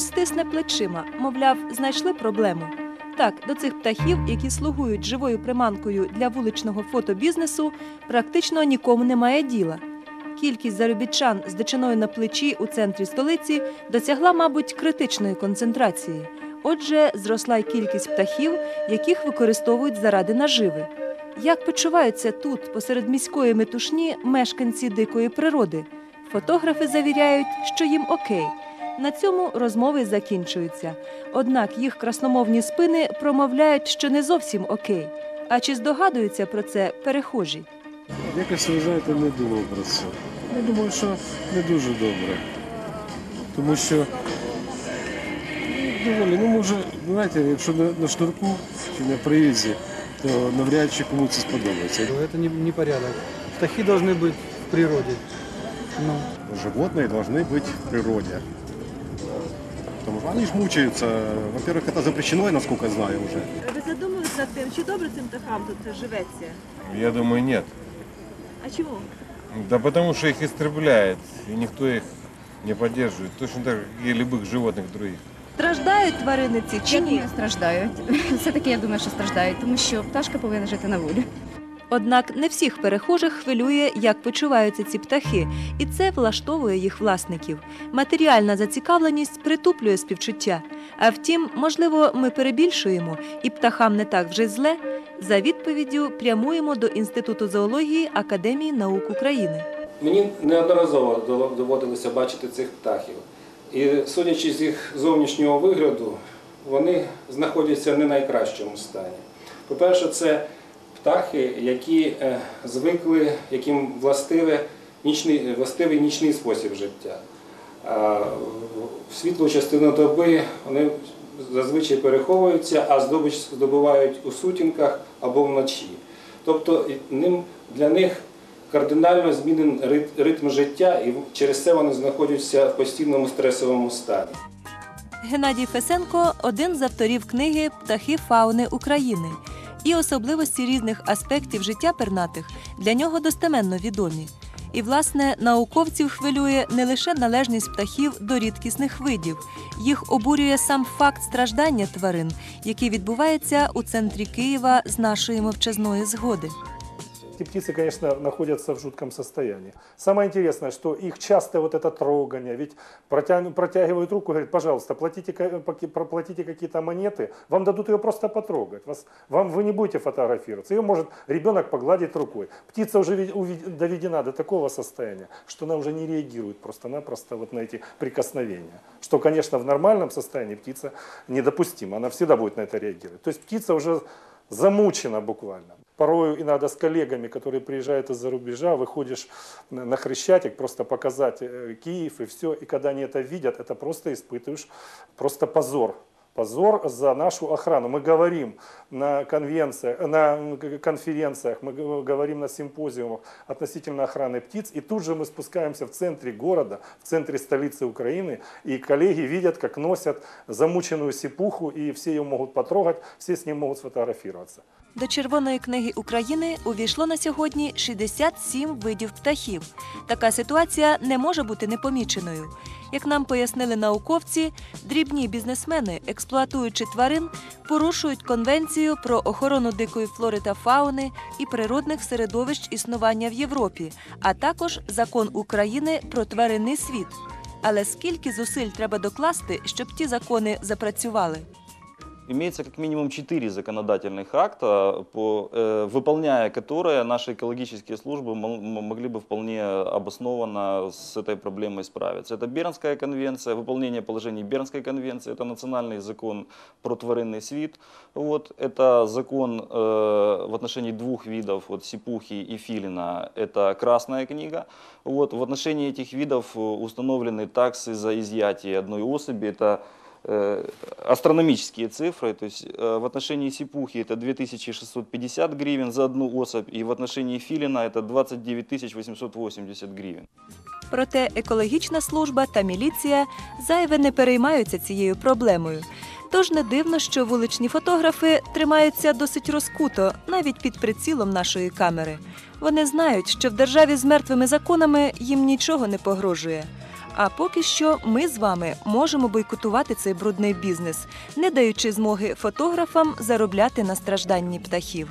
хтось стисне плечима, мовляв, знайшли проблему. Так, до цих птахів, які слугують живою приманкою для вуличного фотобізнесу, практично нікому немає діла. Кількість заробітчан з дичиною на плечі у центрі столиці досягла, мабуть, критичної концентрації. Отже, зросла й кількість птахів, яких використовують заради наживи. Як почуваються тут, посеред міської метушні, мешканці дикої природи? Фотографи завіряють, що їм окей. На цьому розмови закінчуються. Однак їх красномовні спини промовляють, що не зовсім окей. А чи здогадуються про це перехожі? Якось ви знаєте, не думав про це. Я думаю, що не дуже добре. Тому що ну, доволі, ну може, знаєте, якщо на, на шнурку чи на привізі, то навряд чи кому це сподобається. Ну, Это не, не порядок. Птахи должны быть в природе. Ну, Животные должны быть в природе. Потому что они ж мучаются. Во-первых, это запрещено, насколько я знаю уже. Ви задумались над тим, чи добре цим птахам тут живеться? Я думаю, нет. А чому? Да потому что их истребляет, и никто их не поддерживает. Точно так, как и любых животных других. Страждають тварини ці чи Я ні? думаю, страждають. Все-таки я думаю, що страждають, тому що пташка повинна жити на волі. Однак не всіх перехожих хвилює, як почуваються ці птахи, і це влаштовує їх власників. Матеріальна зацікавленість притуплює співчуття. А втім, можливо, ми перебільшуємо, і птахам не так вже зле. За відповіддю прямуємо до Інституту зоології Академії наук України. Мені неодноразово доводилося бачити цих птахів. І судячи з їх зовнішнього вигляду, вони знаходяться в не найкращому стані. По-перше, це птахи, які е, звикли, яким нічний, властивий нічний спосіб життя. В світлу частину доби вони зазвичай переховуються, а здобич здобувають у сутінках або вночі. Тобто для них кардинально змінений рит- ритм життя, і через це вони знаходяться в постійному стресовому стані. Геннадій Фесенко один з авторів книги Птахи фауни України. І особливості різних аспектів життя пернатих для нього достеменно відомі. І, власне, науковців хвилює не лише належність птахів до рідкісних видів, їх обурює сам факт страждання тварин, який відбувається у центрі Києва з нашої мовчазної згоди. Эти птицы, конечно, находятся в жутком состоянии. Самое интересное, что их часто вот это трогание, ведь протя- протягивают руку, говорят, пожалуйста, платите, паки- проплатите какие-то монеты, вам дадут ее просто потрогать. Вас, вам, вы не будете фотографироваться. Ее может ребенок погладить рукой. Птица уже доведена до такого состояния, что она уже не реагирует просто-напросто вот на эти прикосновения. Что, конечно, в нормальном состоянии птица недопустима, она всегда будет на это реагировать. То есть птица уже замучена буквально. Порою иногда с коллегами, которые приезжают из-за рубежа, выходишь на Хрещатик, просто показать э, Киев и все. И когда они это видят, это просто испытываешь просто позор. Позор за нашу охрану. Мы говорим на конвенциях, на м, к- конференциях, мы г- говорим на симпозиумах относительно охраны птиц, и тут же мы спускаемся в центре города, в центре столицы Украины, и коллеги видят, как носят замученную сипуху, и все ее могут потрогать, все с ним могут сфотографироваться. До Червоної книги України увійшло на сьогодні 67 видів птахів. Така ситуація не може бути непоміченою. Як нам пояснили науковці, дрібні бізнесмени, експлуатуючи тварин, порушують конвенцію про охорону дикої флори та фауни і природних середовищ існування в Європі, а також закон України про тваринний світ. Але скільки зусиль треба докласти, щоб ті закони запрацювали? Имеется как минимум четыре законодательных акта, по, э, выполняя которые наши экологические службы могли бы вполне обоснованно с этой проблемой справиться. Это Бернская конвенция, выполнение положений Бернской конвенции, это национальный закон про тваринный свит, вот, это закон э, в отношении двух видов, вот, сипухи и филина, это Красная книга. Вот, в отношении этих видов э, установлены таксы за изъятие одной особи, это астрономические цифры, то есть э, в отношении сипухи это 2650 гривен за одну особь, и в отношении филина это 29 880 гривен. Проте екологічна служба та міліція зайве не переймаються цією проблемою. Тож не дивно, що вуличні фотографи тримаються досить розкуто, навіть під прицілом нашої камери. Вони знають, що в державі з мертвими законами їм нічого не погрожує. А поки що ми з вами можемо бойкотувати цей брудний бізнес, не даючи змоги фотографам заробляти на стражданні птахів.